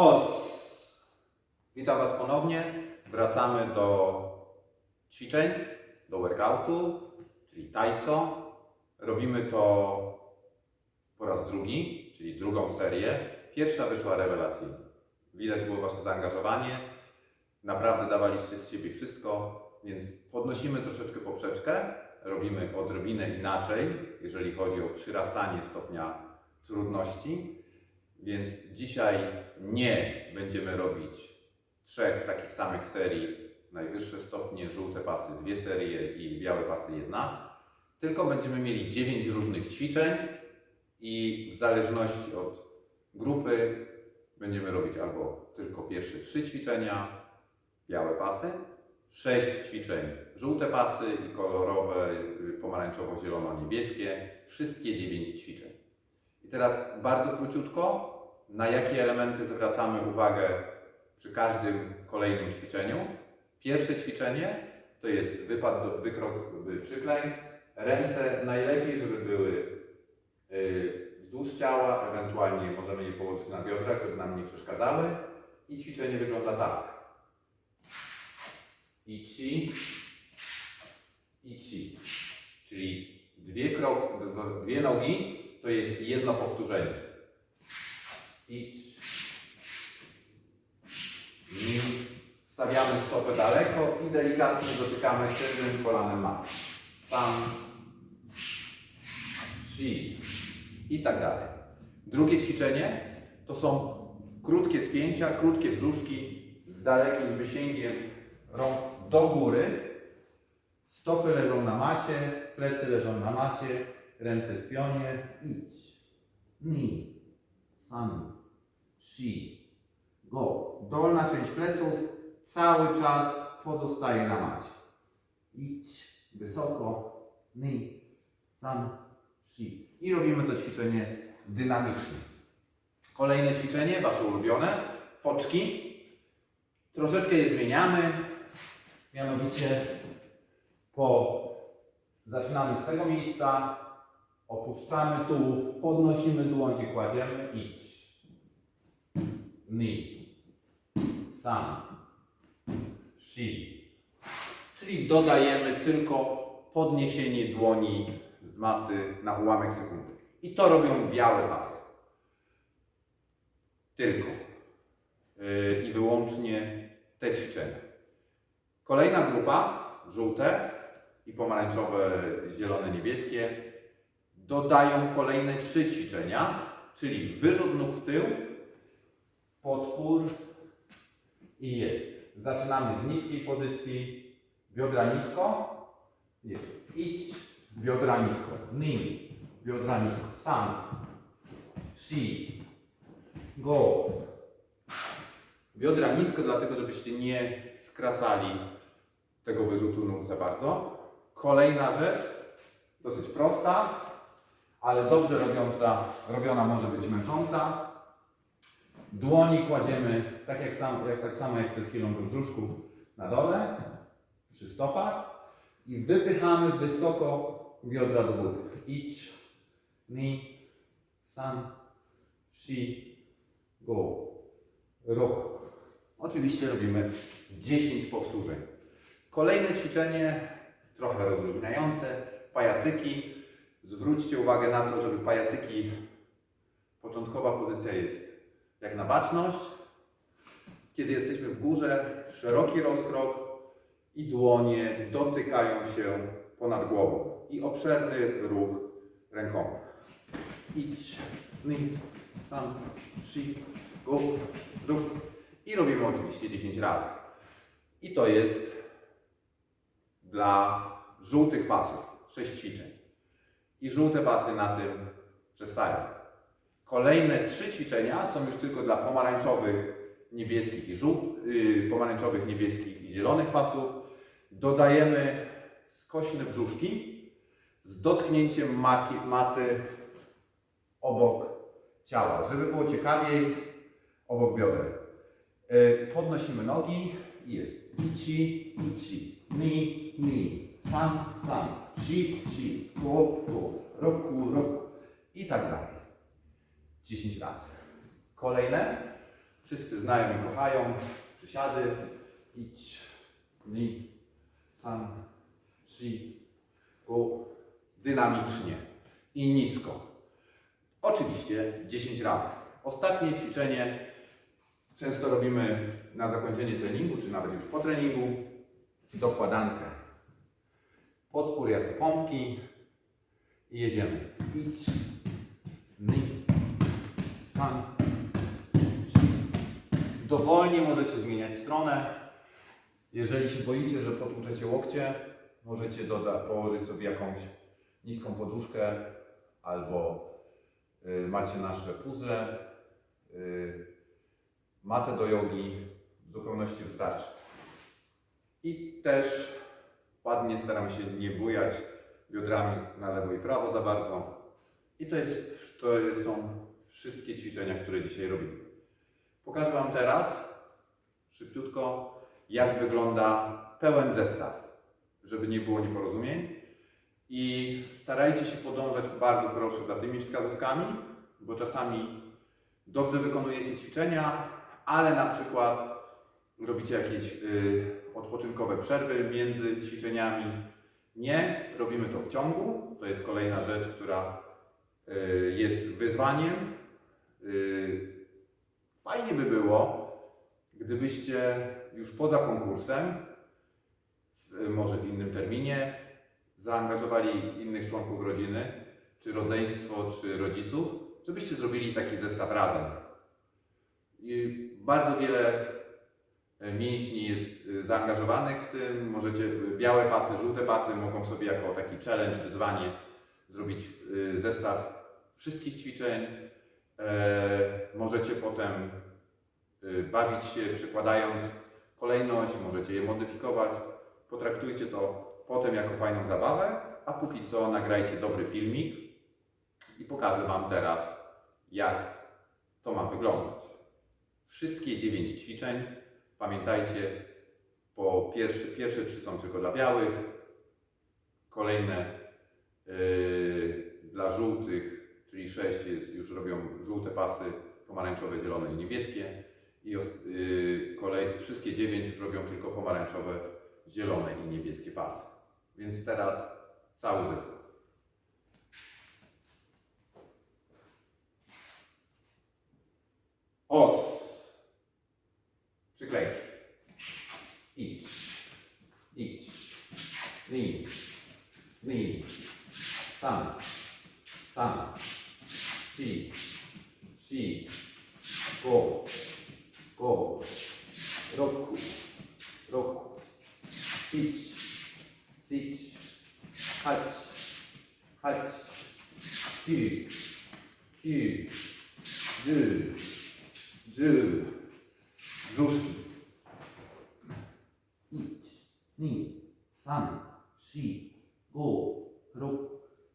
Os! Witam Was ponownie. Wracamy do ćwiczeń, do workoutu, czyli Taiso. Robimy to po raz drugi, czyli drugą serię. Pierwsza wyszła rewelacyjnie. Widać było Wasze zaangażowanie. Naprawdę dawaliście z siebie wszystko, więc podnosimy troszeczkę poprzeczkę. Robimy odrobinę inaczej, jeżeli chodzi o przyrastanie stopnia trudności. Więc dzisiaj nie będziemy robić trzech takich samych serii, najwyższe stopnie, żółte pasy dwie serie i białe pasy jedna, tylko będziemy mieli dziewięć różnych ćwiczeń i w zależności od grupy będziemy robić albo tylko pierwsze trzy ćwiczenia, białe pasy, sześć ćwiczeń, żółte pasy i kolorowe, pomarańczowo-zielono-niebieskie, wszystkie dziewięć ćwiczeń. I teraz bardzo króciutko, na jakie elementy zwracamy uwagę przy każdym kolejnym ćwiczeniu. Pierwsze ćwiczenie to jest wypad do wykrok przyklęk. Ręce najlepiej, żeby były y, wzdłuż ciała, ewentualnie możemy je położyć na biodrach, żeby nam nie przeszkadzały. I ćwiczenie wygląda tak. Ichi, ichi. Czyli dwie, krok, dwie nogi to jest jedno powtórzenie. Idź. I stawiamy stopę daleko i delikatnie dotykamy tylnym kolanem maty. Tam. Shi. I tak dalej. Drugie ćwiczenie to są krótkie spięcia, krótkie brzuszki z dalekim wysięgiem rąk do góry. Stopy leżą na macie, plecy leżą na macie, ręce w pionie. Idź. Ni. San. Shi. Go. Dolna część pleców cały czas pozostaje na macie. Idź. Wysoko. Ni. San. Shi. I robimy to ćwiczenie dynamicznie. Kolejne ćwiczenie, Wasze ulubione. Foczki. Troszeczkę je zmieniamy. Mianowicie po zaczynamy z tego miejsca, opuszczamy tułów, podnosimy dłoń i kładziemy. Idź. Ni. San. Shi. Czyli dodajemy tylko podniesienie dłoni z maty na ułamek sekundy. I to robią białe pasy. Tylko. Yy, I wyłącznie te ćwiczenia. Kolejna grupa, żółte i pomarańczowe, zielone, niebieskie, dodają kolejne trzy ćwiczenia, czyli wyrzut nóg w tył, podpór i jest. Zaczynamy z niskiej pozycji, biodra nisko, jest. Idź, biodra nisko, ni, biodra nisko, san, shi, go. Biodra nisko, dlatego żebyście nie skracali tego wyrzutu nóg za bardzo. Kolejna rzecz, dosyć prosta, ale dobrze robiąca, robiona może być męcząca. Dłoni kładziemy tak, jak sam, jak, tak samo jak przed chwilą w brzuszku na dole, przy stopach i wypychamy wysoko biodra do góry. Idź, ni, san, shi, go, rok. Oczywiście robimy 10 powtórzeń. Kolejne ćwiczenie, trochę rozluźniające, pajacyki. Zwróćcie uwagę na to, żeby pajacyki, początkowa pozycja jest jak na baczność. Kiedy jesteśmy w górze, szeroki rozkrok i dłonie dotykają się ponad głową. I obszerny ruch rękoma. Idź, ni, sam, shi, go, ruch. I robimy oczywiście 10 razy. I to jest dla żółtych pasów. 6 ćwiczeń. I żółte pasy na tym przestają. Kolejne trzy ćwiczenia są już tylko dla pomarańczowych, niebieskich i żółt, yy, pomarańczowych, niebieskich i zielonych pasów. Dodajemy skośne brzuszki z dotknięciem maki, maty obok ciała, żeby było ciekawiej obok bioder. Yy, podnosimy nogi i jest ichi, ichi, ni, ni, san, san, shi, shi, go, go, roku, roku i tak dalej. 10 razy. Kolejne wszyscy znają i kochają. Przysiady. Idź, ni, san, shi, go. Dynamicznie i nisko. Oczywiście 10 razy. Ostatnie ćwiczenie często robimy na zakończenie treningu, czy nawet już po treningu. Dokładankę podpór jak do pompki i jedziemy. Idź, san, shi. Dowolnie możecie zmieniać stronę. Jeżeli się boicie, że potłuczecie łokcie, możecie doda- położyć sobie jakąś niską poduszkę albo y, macie nasze puzzle, y, matę do jogi, w zupełności wystarczy. I też ładnie staramy się nie bujać biodrami na lewo i prawo za bardzo. I to, jest, to są wszystkie ćwiczenia, które dzisiaj robimy. Pokażę Wam teraz szybciutko, jak wygląda pełen zestaw, żeby nie było nieporozumień. I starajcie się podążać bardzo proszę za tymi wskazówkami, bo czasami dobrze wykonujecie ćwiczenia, ale na przykład robicie jakieś y, odpoczynkowe przerwy między ćwiczeniami. Nie, robimy to w ciągu. To jest kolejna rzecz, która y, jest wyzwaniem. Y, fajnie by było, gdybyście już poza konkursem, może w innym terminie, zaangażowali innych członków rodziny, czy rodzeństwo, czy rodziców, żebyście zrobili taki zestaw razem. I bardzo wiele mięśni jest e, zaangażowanych w tym. Możecie e, białe pasy, żółte pasy mogą sobie jako taki challenge, wyzwanie zrobić e, zestaw wszystkich ćwiczeń. E, Możecie potem bawić się przekładając kolejność, możecie je modyfikować. Potraktujcie to potem jako fajną zabawę, a póki co nagrajcie dobry filmik i pokażę Wam teraz, jak to ma wyglądać. Wszystkie 9 ćwiczeń, pamiętajcie, po pierwsze, pierwsze trzy są tylko dla białych, kolejne yy, dla żółtych, czyli 6 jest, już robią żółte pasy, pomarańczowe, zielone i niebieskie. I yy, kolej, wszystkie 9 już robią tylko pomarańczowe, zielone i niebieskie pasy. Więc teraz cały zestaw. Os. Przyklejki. Idź. Idź. Nin. Nin. San. San. Si. Si. Go. Go.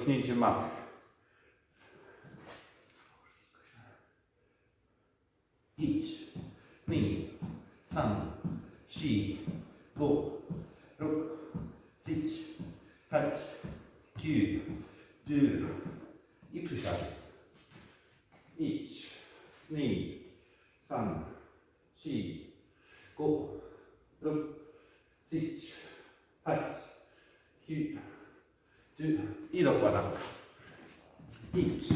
e, z dotknięciem maty. Idź, mi, san, si, go, rok, sidź, chodź, ki, dy i przysiady. Idź, mi, san, si, go, rok, I dokładamy. Idź. I. Tu. Idź.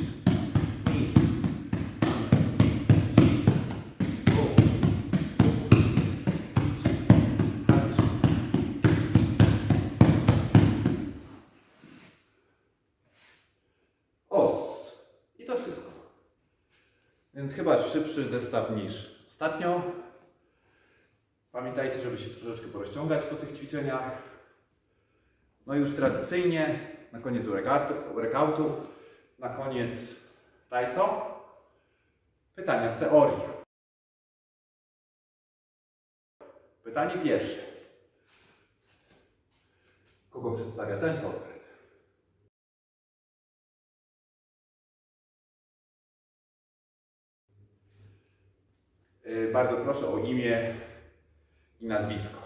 Os. I to wszystko. Więc chyba szybszy zestaw niż ostatnio. Pamiętajcie, żeby się troszeczkę porozciągać po tych ćwiczeniach. No już tradycyjnie, na koniec workoutu, na koniec Tyson, pytania z teorii. Pytanie pierwsze. Kogo przedstawia ten portret? Yy, Bardzo proszę o imię i nazwisko.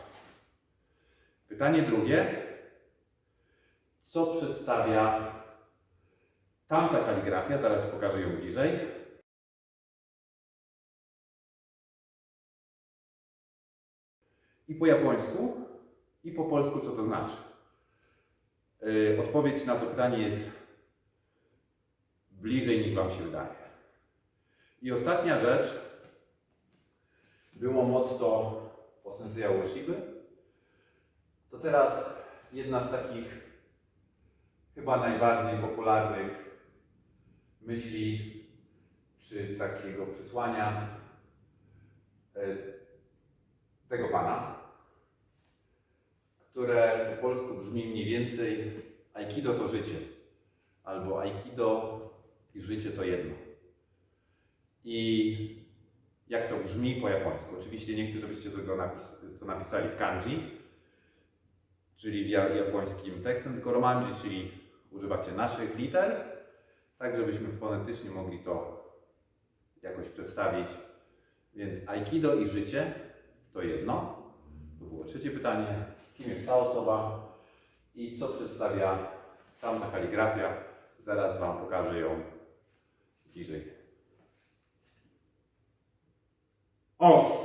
Pytanie drugie. Co przedstawia tamta kaligrafia? Zaraz pokażę ją bliżej. I po japońsku, i po polsku, co to znaczy. Yy, Odpowiedź na to pytanie jest bliżej niż Wam się wydaje. I ostatnia rzecz. Było motto o Senseiya Ueshiby. To teraz jedna z takich chyba najbardziej popularnych myśli czy takiego przesłania e, tego pana, które po polsku brzmi mniej więcej Aikido to życie, albo Aikido i życie to jedno. I jak to brzmi po japońsku. Oczywiście nie chcę, żebyście tego napis to napisali w kanji, czyli w ja- japońskim tekstem, tylko romanji, czyli używacie naszych liter, tak żebyśmy fonetycznie mogli to jakoś przedstawić. Więc Aikido i życie to jedno. To było trzecie pytanie. Kim jest ta osoba i co przedstawia tamta kaligrafia? Zaraz Wam pokażę ją bliżej. Os!